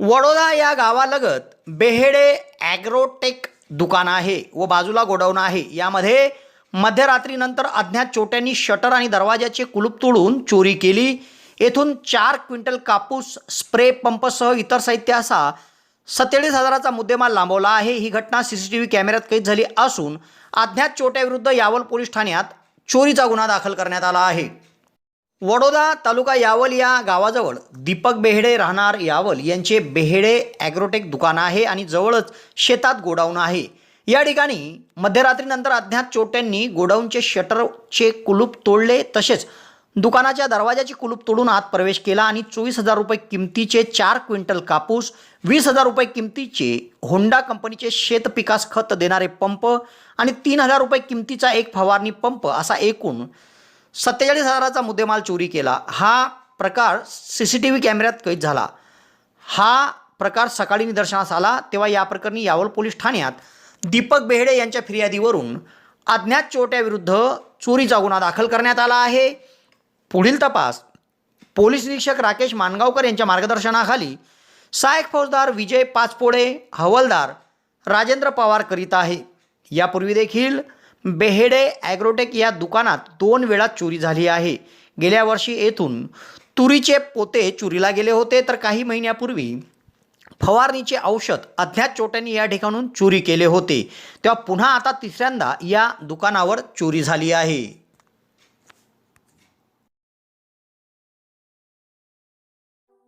वडोदा या गावालगत बेहेडे ॲग्रोटेक दुकान आहे व बाजूला गोडाऊन आहे. यामध्ये मध्यरात्रीनंतर अज्ञात चोट्यांनी शटर आणि दरवाजाचे कुलूप तोडून चोरी केली. येथून चार क्विंटल कापूस स्प्रे पंपसह इतर साहित्य असा सत्तेचाळीस हजाराचा मुद्देमाल लांबवला आहे. ही घटना सी सी टी व्ही कॅमेऱ्यात कैद झाली असून अज्ञात चोट्याविरुद्ध यावल पोलीस ठाण्यात चोरीचा गुन्हा दाखल करण्यात आला आहे. वडोदा तालुका यावल या गावाजवळ दीपक बेहेडे राहणार यावल यांचे बेहेडे ॲग्रोटेक दुकान आहे आणि जवळच शेतात गोडाऊन आहे. या ठिकाणी मध्यरात्रीनंतर अज्ञात चोट्यांनी गोडाऊनचे शटरचे कुलूप तोडले तसेच दुकानाच्या दरवाजाची कुलूप तोडून आत प्रवेश केला आणि चोवीस हजार रुपये किमतीचे चार क्विंटल कापूस वीस हजार रुपये किमतीचे होंडा कंपनीचे शेत पिकास खत देणारे पंप आणि तीन हजार रुपये किमतीचा एक फवारणी पंप असा एकूण सत्तेचाळीस हजाराचा मुद्देमाल चोरी केला. हा प्रकार सी सी टी व्ही कॅमेऱ्यात कैद झाला. हा प्रकार सकाळी निदर्शनास आला तेव्हा या प्रकरणी यावल पोलीस ठाण्यात दीपक बेहडे यांच्या फिर्यादीवरून अज्ञात चोट्याविरुद्ध चोरीचा गुन्हा दाखल करण्यात आला आहे. पुढील तपास पोलीस निरीक्षक राकेश मानगावकर यांच्या मार्गदर्शनाखाली सहायक फौजदार विजय पाचपोडे हवलदार राजेंद्र पवार करीत आहे. यापूर्वी देखील बेहेडे ॲग्रोटेक या दुकानात दोन वेळा चोरी झाली आहे. गेल्या वर्षी येथून तुरीचे पोते चोरीला गेले होते तर काही महिन्यापूर्वी फवारणीचे औषध अज्ञात चोट्यांनी या ठिकाणून चोरी केले होते. तेव्हा पुन्हा आता तिसऱ्यांदा या दुकानावर चोरी झाली आहे.